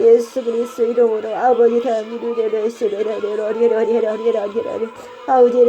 యేసు క్రీస్తు ఇరుమును అబోధితమును అవును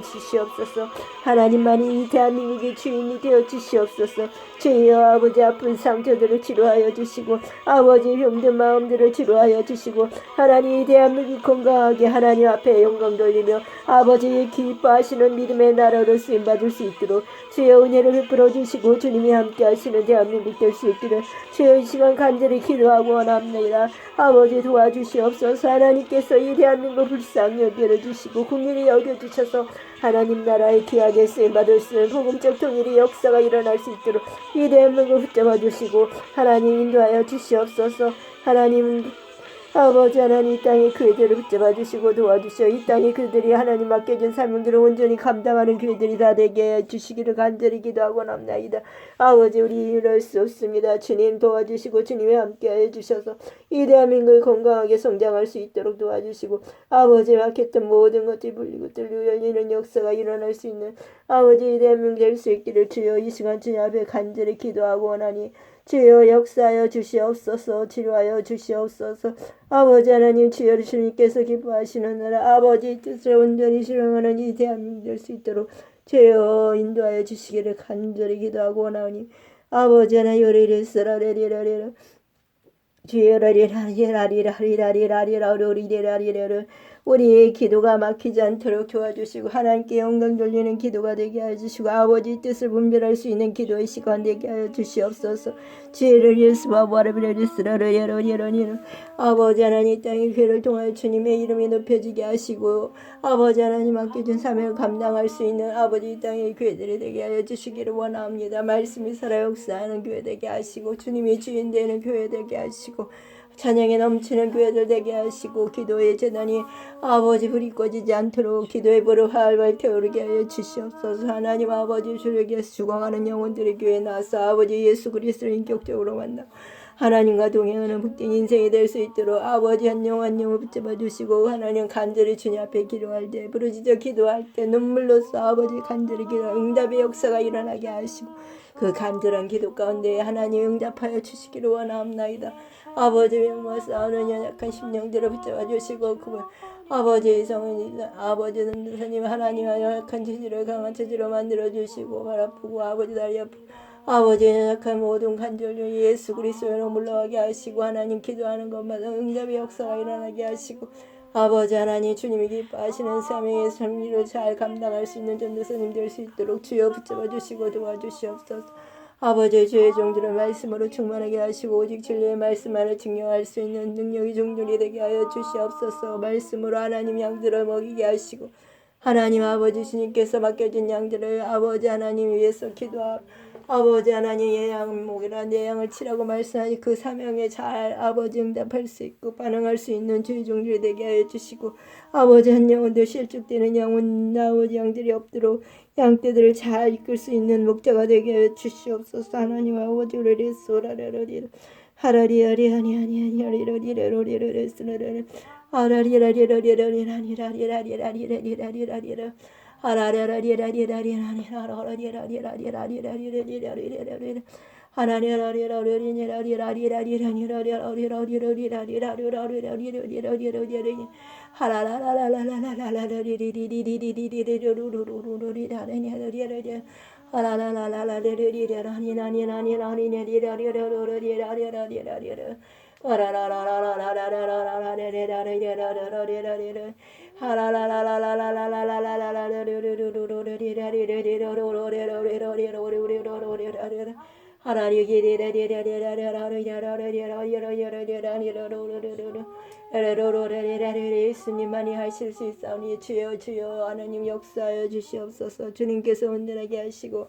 주시옵소서 하나님만이 이 대한민국의 주인이 되어 주시옵소서. 주여 아버지 아픈 상처들을 치료하여 주시고 아버지 병든 마음들을 치료하여 주시고 하나님 이 대한민국이 건강하게 하나님 앞에 영광 돌리며 아버지의 기뻐하시는 믿음의 나라로 쓰임받을 수 있도록 주여 은혜를 베풀어 주시고 주님이 함께 하시는 대한민국 될 수 있기를 주여 이 시간 간절히 기도하고 원합니다. 아버지 도와주시옵소서. 하나님께서 이 대한민국 불쌍히 여겨주시고 국민이 여겨주셔서 하나님 나라의 귀하게 쓰임받을 수 있는 복음적 통일의 역사가 일어날 수 있도록 이 대한민국을 붙잡아 주시고 하나님 인도하여 주시옵소서. 하나님 아버지 하나님 이 땅의 교회들을 붙잡아 주시고 도와주시어 이 땅의 그들이 하나님 맡겨진 사명들을 온전히 감당하는 교회들이 다 되게 해 주시기를 간절히 기도하고 남나이다. 아버지 우리 이럴 수 없습니다. 주님 도와주시고 주님이 함께하여 주셔서 이 대한민국이 건강하게 성장할 수 있도록 도와주시고 아버지 막혔던 모든 것들이 불리고 뚫리고 열리는 역사가 일어날 수 있는 아버지 이 대한민국 될 수 있기를 주여 이 시간 주님 앞에 간절히 기도하고 원하니 주여 역사하여 주시옵소서 치료하여 주시옵소서 아버지 하나님 주여 주님께서 기뻐하시는 나라 아버지 뜻을 온전히 실행하는 이 대한민국 될 수 있도록 주여 인도하여 주시기를 간절히 기도하고 원하오니 아버지 하나 요리를 쓰라 레리라리라 주여 라리라리라리라리라리라리라리라리라리라 우리의 기도가 막히지 않도록 도와주시고 하나님께 영광 돌리는 기도가 되게 하여 주시고 아버지 뜻을 분별할 수 있는 기도의 시간 되게 하여 주시옵소서. 지혜를 예수와 와르비를 쓰라로 예로예로니는 아버지 하나님 땅의 괴를 통하여 주님의 이름이 높여지게 하시고 아버지 하나님 맡겨준 사명을 감당할 수 있는 아버지 땅의 교회들이 되게 하여 주시기를 원합니다. 말씀이 살아 역사하는 교회 되게 하시고 주님이 주인 되는 교회 되게 하시고 찬양에 넘치는 교회들 되게 하시고 기도의 재단이 아버지 불이 꺼지지 않도록 기도의 불을 활발 태우게 하여 주시옵소서. 하나님 아버지 주에게 수강하는 영혼들의 교회에 나서 아버지 예수 그리스도를 인격적으로 만나 하나님과 동행하는 복된 인생이 될 수 있도록 아버지 한 영 한 영을 붙잡아 주시고 하나님 간절히 주님 앞에 기도할 때 부르짖어 기도할 때 눈물로써 아버지 간절히 기도 응답의 역사가 일어나게 하시고 그 간절한 기도 가운데 하나님 응답하여 주시기를 원하옵나이다. 아버지 명과 싸우는 연약한 심령들을 붙잡아 주시고 그분 아버지의 성은 아버지는 주님 하나님의 연약한 체질을 강한 체질로 만들어 주시고 발 아프고 아버지 다리 아프고 아버지의 연약한 모든 간절로 예수 그리스도로 물러가게 하시고 하나님 기도하는 것마다 응답의 역사가 일어나게 하시고 아버지 하나님 주님이 기뻐하시는 사명의 삶을 잘 감당할 수 있는 전도사님 될 수 있도록 주여 붙잡아 주시고 도와주시옵소서. 아버지의 주의 종들을 말씀으로 충만하게 하시고 오직 진리의 말씀 안을 증명할 수 있는 능력이 종들이 되게 하여 주시옵소서. 말씀으로 하나님 양들을 먹이게 하시고 하나님 아버지 주님께서 맡겨진 양들을 아버지 하나님 위해서 기도하고 아버지 하나님 예양 목이라 내 양을 치라고 말씀하니 그 사명에 잘 아버지 응답할 수 있고 반응할 수 있는 주의 종들이 되게 하여 주시고 아버지 한 영혼도 실족되는 영혼 아버지 양들이 없도록 양떼들을 잘 이끌 수 있는 목자가 되게 하여 주시옵소서 하나님 아버지 우리를 쏘라라라리라 하라리아리 아니 아니 아니 아리라리라리라리라리라리라 아라리라리라리라리라리라리라리라리라리라리라 아리라리라리라리라리라리라리라리라리라 Ha 예수님만이 하실 수 있사오니 주여 주여 하나님 역사여 주시옵소서 주님께서 온전하게 하시고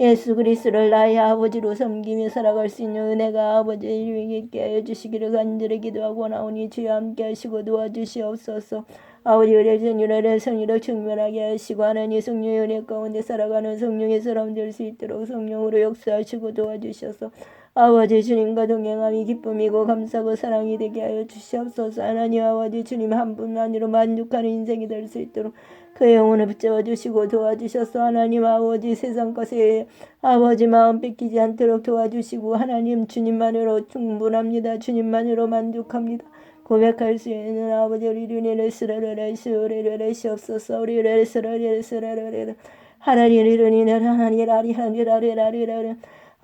예수 그리스도를 나의 아버지로 섬기며 살아갈 수 있는 은혜가 아버지에게 있게 하여 주시기를 간절히 기도하고 나오니 주여 함께 하시고 도와주시옵소서. 아버지 은혜 전율의 성의로 충만하게 하시고 하나님 성령의 은혜 가운데 살아가는 성령의 사람 될 수 있도록 성령으로 역사하시고 도와주셔서 아버지 주님과 동행함이 기쁨이고 감사고 사랑이 되게 하여 주시옵소서. 하나님 아버지 주님 한 분만으로 만족하는 인생이 될 수 있도록 그 영혼을 붙잡아 주시고 도와주셔서 하나님 아버지 세상 것에 아버지 마음 뺏기지 않도록 도와주시고 하나님 주님만으로 충분합니다. 주님만으로 만족합니다. 고백할 수 있는 아버지 우리를 스라라라 스라라라 시옵소서. 우리를 스라라라 스라라라 하나리리리리라 하나리라리 라리 라리 라리라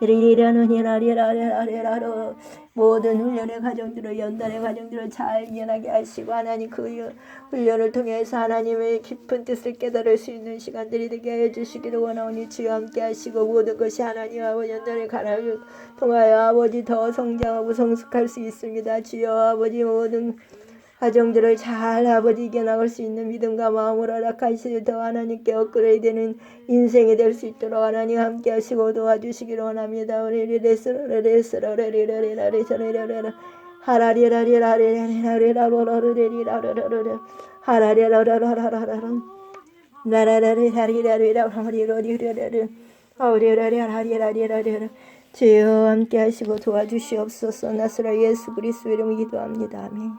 라노니라리라리라리라로. 모든 훈련의 과정들을 연단의 과정들을 잘 이해하게 하시고 하나님 그 훈련을 통해서 하나님의 깊은 뜻을 깨달을 수 있는 시간들이 되게 하여 주시기를 원하오니 주여 함께 하시고 모든 것이 하나님 아버지 연단의 가람을 통하여 아버지 더 성장하고 성숙할 수 있습니다. 주여 아버지 모든 가정들을 잘 아버지 이겨나갈 수 있는 믿음과 마음으로 허락하시고 더 하나님께 업그레이드되는 인생이 될 수 있도록 하나님 함께 하시고 도와주시기를 원합니다. 아멘.